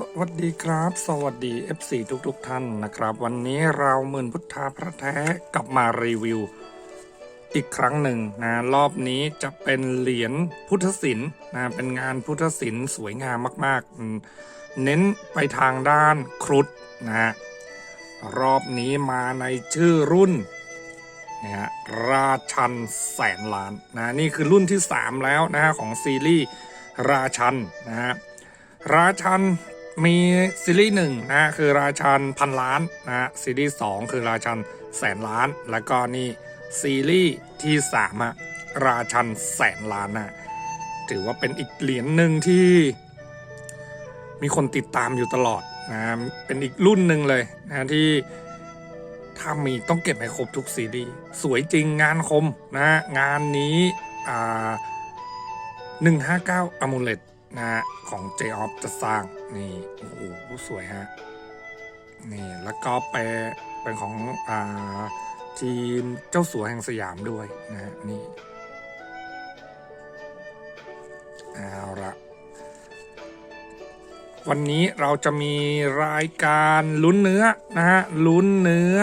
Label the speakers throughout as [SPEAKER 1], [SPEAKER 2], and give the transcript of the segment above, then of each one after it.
[SPEAKER 1] สวัสดีครับ สวัสดี FC ทุกทุกๆท่านนะครับ วันนี้เราหมื่นพุทธาพระแท้กลับมารีวิว อีกครั้งหนึ่งนะรอบนี้จะเป็นเหรียญพุทธศิลป์นะเป็นงานพุทธศิลป์สวยงามมากๆ เน้นไปทางด้านครุฑนะฮะรอบนี้มาในชื่อรุ่นนะฮะราชันแสนล้านนะนี่คือรุ่นที่ 3 แล้วนะฮะของซีรีส์ราชันนะฮะราชัน มีซีรีส์หนึ่งนะคือราชันพันล้านนะซีรีส์สองคือราชันแสนล้าน แล้วก็นี่ซีรีส์ที่สามอะราชันแสนล้านนะถือว่าเป็นอีกเหรียญหนึ่งที่มีคนติดตามอยู่ตลอดนะเป็นอีกรุ่นหนึ่งเลยนะที่ถ้ามีต้องเก็บให้ครบทุกซีรีส์สวยจริงงานคมนะงานนี้อ่า159 a m u l e t นะฮะของ j o f จะสร้างนี่โอ้โหสวยฮะนี่แล้วก็ไปเป็นของอ่าทีมเจ้าสัวแห่งสยามด้วยนะฮะนี่เอาละวันนี้เราจะมีรายการลุ้นเนื้อนะฮะลุ้นเนื้อ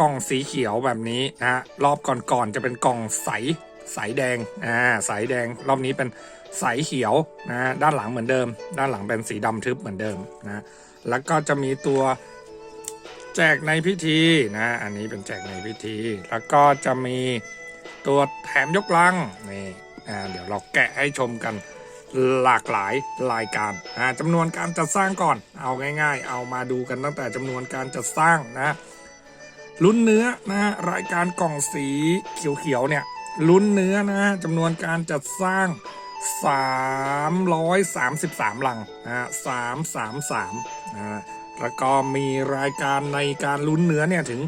[SPEAKER 1] กล่องสีเขียวแบบนี้นะฮะรอบก่อนๆจะเป็นกล่องใส ใสแดงอ่าใสแดงรอบนี้เป็นใสเขียวนะฮะด้านหลังเหมือนเดิม ด้านหลังเป็นสีดำทึบเหมือนเดิมนะแล้วก็จะมีตัวแจกในพิธีนะอันนี้เป็นแจกในพิธี แล้วก็จะมีตัวแถมยกลังนี่อ่าเดี๋ยวเราแกะให้ชมกันหลากหลายรายการอ่าจำนวนการจัดสร้างก่อน เอาง่ายๆ เอามาดูกันตั้งแต่จำนวนการจัดสร้างนะลุ้นเนื้อนะฮะรายการกล่องสีเขียวๆเนี่ย ลุ้นเนื้อนะฮะจำนวนการจัดสร้าง 333 ลังนะฮะ333นะแล้วก็มีรายการในการลุ้นเนื้อเนี่ยถึง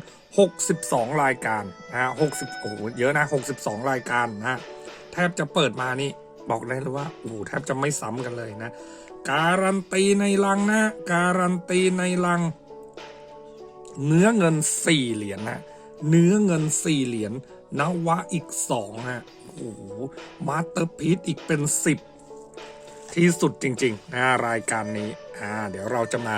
[SPEAKER 1] 62 รายการนะฮะ60โอ้โหเยอะนะ 62 รายการนะฮะแทบจะเปิดมานี่บอกได้เลยว่าโอ้โหแทบจะไม่ซ้ำกันเลยนะ การันตีในลังนะ การันตีในลัง เนื้อเงินสี่เหรียญนะ เนื้อเงินสี่เหรียญ นวะอีกสองฮะโอ้โหมาสเตอร์พีซอีกเป็นสิบที่สุดจริงๆนะรายการนี้อ่าเดี๋ยวเราจะมา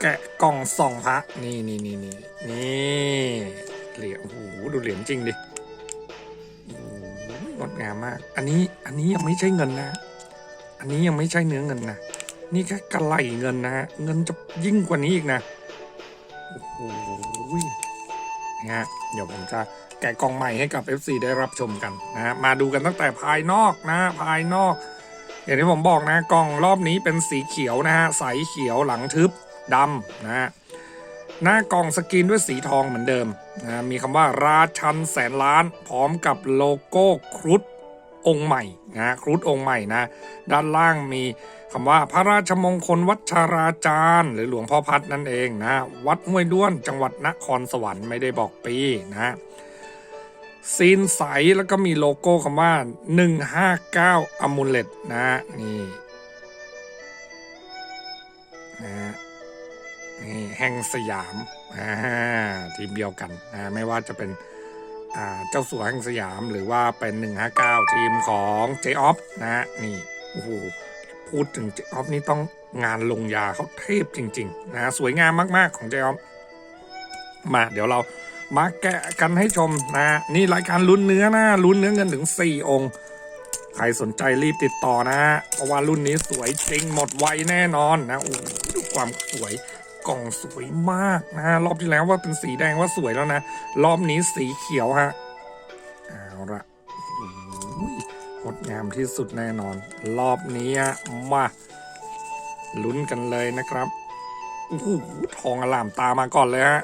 [SPEAKER 1] แกะกล่องส่องพระนี่นี่นี่นี่นี่เหรียญโอ้โหดูเหรียญจริงดิโอ้โหงดงามมาก อันนี้อันนี้ยังไม่ใช่เงินนะ อันนี้ยังไม่ใช่เนื้อเงินนะ นี่แค่กระไหลเงินนะฮะเงินจะยิ่งกว่านี้อีกนะ โอ้โหนะฮะเดี๋ยวผมจะ แกะกล่องใหม่ให้กับ FC ได้รับชมกันนะฮะมาดูกันตั้งแต่ภายนอกนะภายนอก อย่างที่ผมบอกนะกล่องรอบนี้เป็นสีเขียวนะฮะใสเขียวหลังทึบดำนะฮะหน้ากล่องสกรีนด้วยสีทองเหมือนเดิมนะมีคำว่าราชันแสนล้านพร้อมกับโลโก้ครุฑองค์ใหม่นะครุฑองค์ใหม่นะด้านล่างมีคำว่าพระราชมงคลวัชาราจารย์ หรือหลวงพ่อพัดนั่นเองนะวัดห้วยด้วนจังหวัดนครสวรรค์ไม่ได้บอกปีนะ ซีนใสแล้วก็มีโลโก้คำว่า 159 a m u l e t นะนี่นะนี่แห่งสยามอ่าทีมเดียวกันนะไม่ว่าจะเป็นอ่าเจ้าสัวแห่งสยามหรือว่าเป็น 159 ทีมของเจออฟนะฮะนี่โอ้โหพูดถึงเจออฟนี่ต้องงานลงยาเขาเทพจริง ๆ นะสวยงามมาก ๆ ของเจออฟมาเดี๋ยวเรา มาแกะกันให้ชมนะนี่รายการลุ้นเนื้อนะลุ้นเนื้อเงินถึง 4 องค์ ใครสนใจรีบติดต่อนะเพราะว่ารุ่นนี้สวยจริงหมดไวแน่นอนนะโอ้ดูความสวยกล่องสวยมากนะฮะรอบที่แล้วว่าเป็นสีแดงว่าสวยแล้วนะ รอบนี้สีเขียวฮะเอาละหงดงามที่สุดแน่นอน รอบนี้อะมาลุ้นกันเลยนะครับโอ้โหทองอลามตามาก่อนเลยฮะ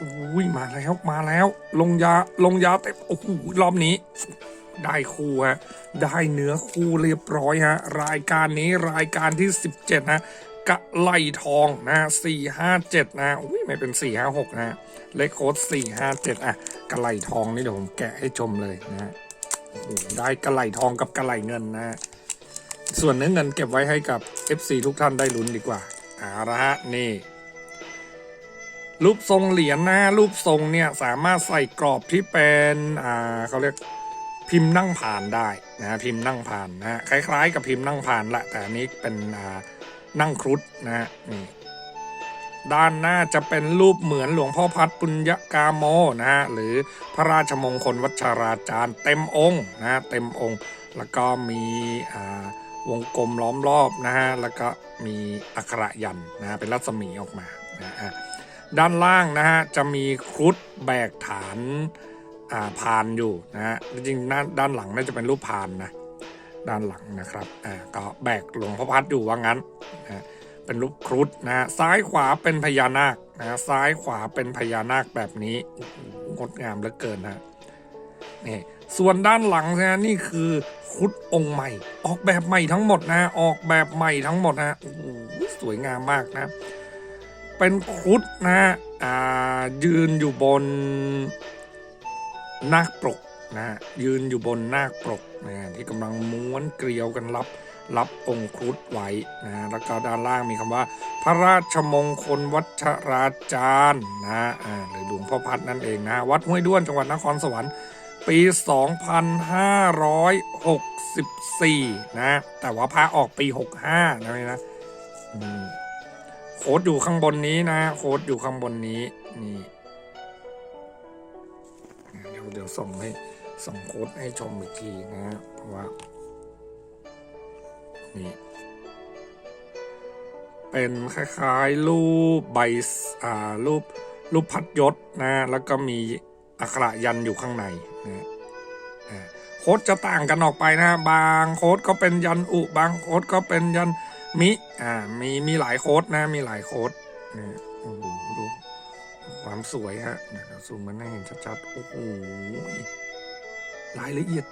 [SPEAKER 1] อุ้ยมาแล้วมาแล้ว ลงยาลงยาเต็มโอ้โหรอบนี้ ได้คู่ฮะได้เนื้อคู่เรียบร้อยฮะรายการนี้รายการที่ 17 นะกะไหลทองนะสี่ห้าเจ็ดนะอุ้ยไม่เป็นสี่ห้าหกนะเลขโค้ดสี่ห้าเจ็ดอะกะไหลทองนี่เดี๋ยวผมแกะให้ชมเลยนะได้กะไหลทองกับกะไหลเงินนะ ส่วนเนื้อเงินเก็บไว้ให้กับ FC ทุกท่านได้ลุ้นดีกว่าเอาละฮะนี่ รูปทรงเหรียญนะรูปทรงเนี่ยสามารถใส่กรอบที่เป็นอ่าเขาเรียกพิมพ์นั่งผ่านได้นะพิมพ์นั่งผ่านนะคล้าย ๆ กับพิมพ์นั่งผ่านแหละแต่อันนี้เป็นอ่านั่งครุฑนะฮะนี่ด้านหน้าจะเป็นรูปเหมือนหลวงพ่อพัดปุญญกาโมนะฮะหรือพระราชมงคลวัชราจารย์ เต็มองค์นะฮะเต็มองค์ แล้วก็มีอ่าวงกลมล้อมรอบนะฮะแล้วก็มีอักขระยันนะฮะเป็นรัศมีออกมานะฮะ ด้านล่างนะฮะจะมีครุฑแบกฐานอ่าพานอยู่นะฮะจริงๆด้านด้านหลังน่าจะเป็นรูปพานนะด้านหลังนะครับอ่าก็แบกหลวงพ่อพัดอยู่ว่างั้นนะเป็นรูปครุฑนะฮะซ้ายขวาเป็นพญานาคนะซ้ายขวาเป็นพญานาคแบบนี้งดงามเหลือเกินนะนี่ส่วนด้านหลังนะนี่คือครุฑองค์ใหม่ ออกแบบใหม่ทั้งหมดนะออกแบบใหม่ทั้งหมดนะโอ้โหสวยงามมากนะ เป็นครุฑนะฮะอ่ายืนอยู่บนนาคปรกนะฮะยืนอยู่บนนาคปรกนะฮะที่กำลังม้วนเกลียวกันรับรับองค์ครุฑไว้นะฮะแล้วก็ด้านล่างมีคำว่า พระราชมงคลวัชราจารย์นะฮะอ่าหรือหลวงพ่อพัดนั่นเองนะวัดห้วยด้วนจังหวัดนครสวรรค์ปี 2564 นะ แต่ว่าพระออกปี 65 นะนะ โค้ดอยู่ข้างบนนี้นะ โค้ดอยู่ข้างบนนี้ นี่ เดี๋ยวเดี๋ยวส่งให้ส่งโค้ดให้ชมอีกทีนะเพราะว่า นี่ เป็นคล้ายๆ รูปใบอ่ารูปรูปพัดยศนะ แล้วก็มีอักขระยันอยู่ข้างในนะโค้ดจะต่างกันออกไปนะ บางโค้ดก็เป็นยันอุ บางโค้ดก็เป็นยัน มิ อ่า มี มีหลายโค้ดนะ มีหลายโค้ดนี่โอ้โหดูความสวยฮะเดี๋ยวซูมมันให้เห็นชัดๆ โอ้โหรายละเอียด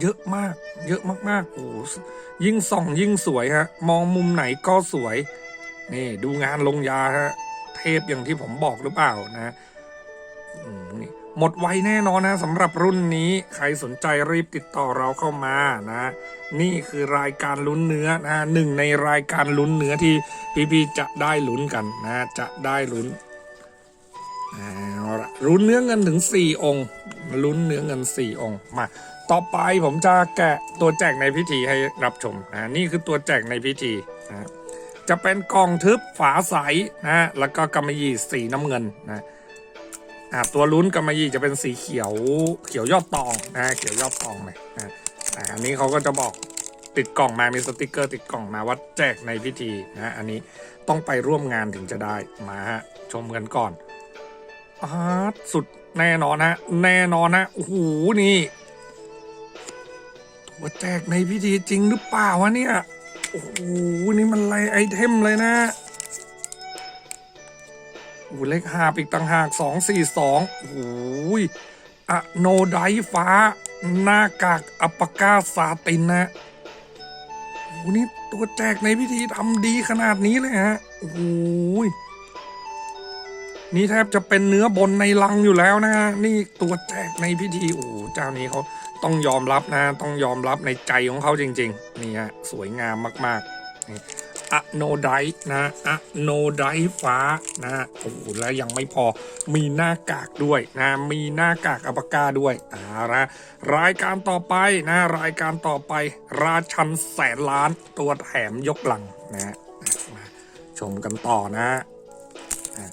[SPEAKER 1] เยอะมาก เยอะมากๆ โอ้ยิ่งส่องยิ่งสวยฮะ มองมุมไหนก็สวย นี่ ดูงานลงยาฮะ เทพอย่างที่ผมบอกหรือเปล่านะ หมดไวแน่นอนนะสำหรับรุ่นนี้ใครสนใจรีบติดต่อเราเข้ามานะ นี่คือรายการลุ้นเนื้อนะหนึ่งในรายการลุ้นเนื้อที่พี่ๆจะได้ลุ้นกันนะจะได้ลุ้นเอาละลุ้นเนื้อเงินถึง 4 องค์ลุ้นเนื้อเงิน 4 องค์มาต่อไปผมจะแกะตัวแจกในพิธีให้รับชมนะนี่คือตัวแจกในพิธีนะจะเป็นกล่องทึบฝาใสนะแล้วก็กำมะหยี่สีน้ำเงินนะ อ่าตัวลุ้นกำมะหยี่จะเป็นสีเขียวเขียวยอดตองนะเขียวยอดตองเลยนะอันนี้เขาก็จะบอกติดกล่องมามีสติกเกอร์ติดกล่องมาว่าแจกในพิธีนะอันนี้ต้องไปร่วมงานถึงจะได้มาฮะชมกันก่อนอาสุดแน่นอนฮะแน่นอนฮะโอ้โหนี่ตัวแจกในพิธีจริงหรือเปล่าวะเนี่ยโอ้โหนี่มันอะไรไอเทมเลยนะ อ้เลขห้าปีกต่างหากสองสี่สองโอ้โหอะโนไดฟ้า หน้ากากอัปกาซาตินนะโอ้โหนี่ตัวแจกในพิธีทำดีขนาดนี้เลยฮะโอ้โหนี่แทบจะเป็นเนื้อบนในลังอยู่แล้วนะฮะนี่ตัวแจกในพิธีโอ้เจ้านี้เขาต้องยอมรับนะ ต้องยอมรับในใจของเขาจริง ๆ นี่ฮะสวยงามมาก ๆ อะโนไดนะอะโนไดฟ้านะโอ้โหแล้วยังไม่พอมีหน้ากากด้วยนะมีหน้ากากอปกาด้วยอ่าละรายการต่อไปนะรายการต่อไป ราชันแสนล้านตัวแถมยกหลังนะมาชมกันต่อนะอะ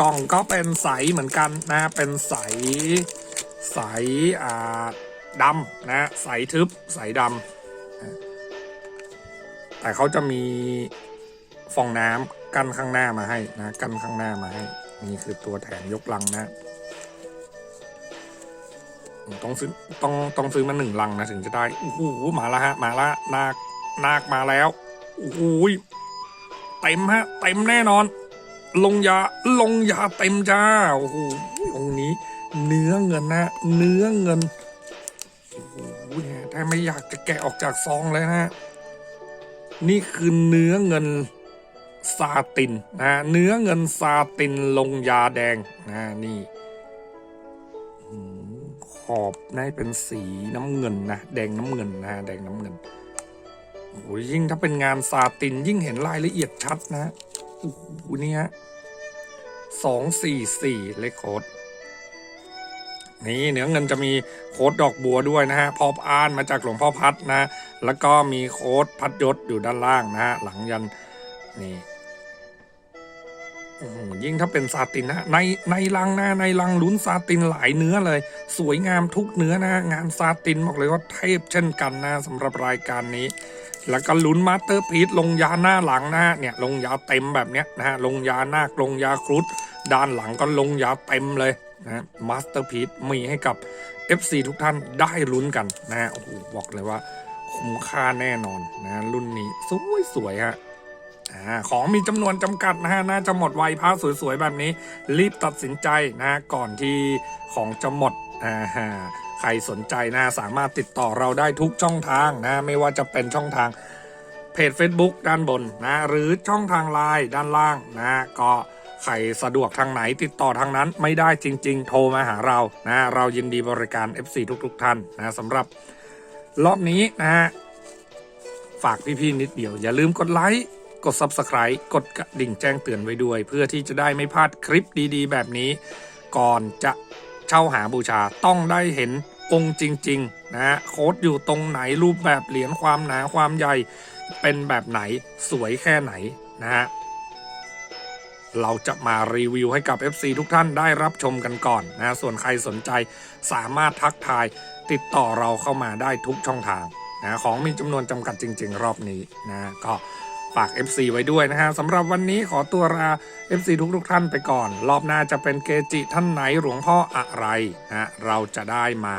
[SPEAKER 1] กล่องก็เป็นใสเหมือนกันนะเป็นใสใสอ่าดำนะใสทึบใสดำ แต่เขาจะมีฟองน้ำกั้นข้างหน้ามาให้นะกั้นข้างหน้ามาให้นี่คือตัวแถมยกลังนะต้องซื้อต้องต้องซื้อมาหนึ่งลังนะถึงจะได้โอ้โหมาล้วฮะ มาละนาคนาคมาแล้วโอ้โหเต็มฮะเต็มแน่นอน ลงยาลงยาเต็มจ้าโอ้โหองนี้ เนื้อเงินนะเนื้อเงินโอ้โหถ้าไม่อยากจะแกะออกจากซองเลยนะ นี่คือเนื้อเงินซาตินนะเนื้อเงินซาตินลงยาแดงนะนี่ขอบน่าจะเป็นสีน้ำเงินนะแดงน้ำเงินนะแดงน้ำเงินโอ้ยยิ่งถ้าเป็นงานซาตินยิ่งเห็นรายละเอียดชัดนะโอ้โหนี่ฮะสองสี่สี่เลขโคด นี่เหนือเงินจะมีโค้ดดอกบัวด้วยนะฮะพออ่านมาจากหลวงพ่อพัดนะแล้วก็มีโค้ดพัดยศอยู่ด้านล่างนะฮะหลังยันนี่ยิ่งถ้าเป็นซาตินนะในในลังนะในลังลุ้นซาตินหลายเนื้อเลย สวยงามทุกเนื้อนะงานซาตินบอกเลยว่าเทพเช่นกันนะสำหรับรายการนี้ แล้วก็ลุ้นมาสเตอร์พีซลงยาหน้าหลังนะฮะเนี่ยลงยาเต็มแบบเนี้ยนะฮะลงยาหน้าลงยาครุฑด้านหลังก็ลงยาเต็มเลย นะมาสเตอร์พีซมีให้กับ FC ทุกท่านได้ลุ้นกันนะฮะโอ้โหบอกเลยว่า คุ้มค่าแน่นอนนะรุ่นนี้สวยสวยฮะของมีจำนวนจำกัดนะฮะน่าจะหมดไวผ้าสวยๆ แบบนี้ รีบตัดสินใจนะฮะก่อนที่ของจะหมดอ่าฮะใครสนใจนะสามารถติดต่อเราได้ทุกช่องทางนะไม่ว่าจะเป็นช่องทางเพจ Facebook ด้านบนนะหรือช่องทางไลน์ด้านล่างนะก็ ใครสะดวกทางไหนติดต่อทางนั้นไม่ได้จริง ๆ โทรมาหาเรานะเรายินดีบริการ FC ทุก ๆ ท่านนะสำหรับรอบนี้นะฮะฝากพี่ๆนิดเดียว อย่าลืมกดไลค์กด Subscribe กดกระดิ่งแจ้งเตือนไว้ด้วย เพื่อที่จะได้ไม่พลาดคลิปดีๆ แบบนี้ ก่อนจะเช่าหาบูชาต้องได้เห็นองค์จริง ๆ นะฮะโค้ดอยู่ตรงไหนรูปแบบเหรียญความหนาความใหญ่เป็นแบบไหนสวยแค่ไหนนะฮะ เราจะมารีวิวให้กับ FC ทุกท่านได้รับชมกันก่อนนะส่วนใครสนใจสามารถทักทายติดต่อเราเข้ามาได้ทุกช่องทางนะของมีจำนวนจำกัดจริง ๆ รอบนี้นะก็ฝาก FC ไว้ด้วยนะฮะสำหรับวันนี้ขอตัวลา FC ทุกทุกๆท่านไปก่อน รอบหน้าจะเป็นเกจิท่านไหนหลวงพ่ออะไรนะเราจะได้มา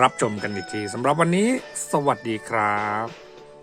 [SPEAKER 1] รับชมกันอีกทีสำหรับวันนี้ สวัสดีครับ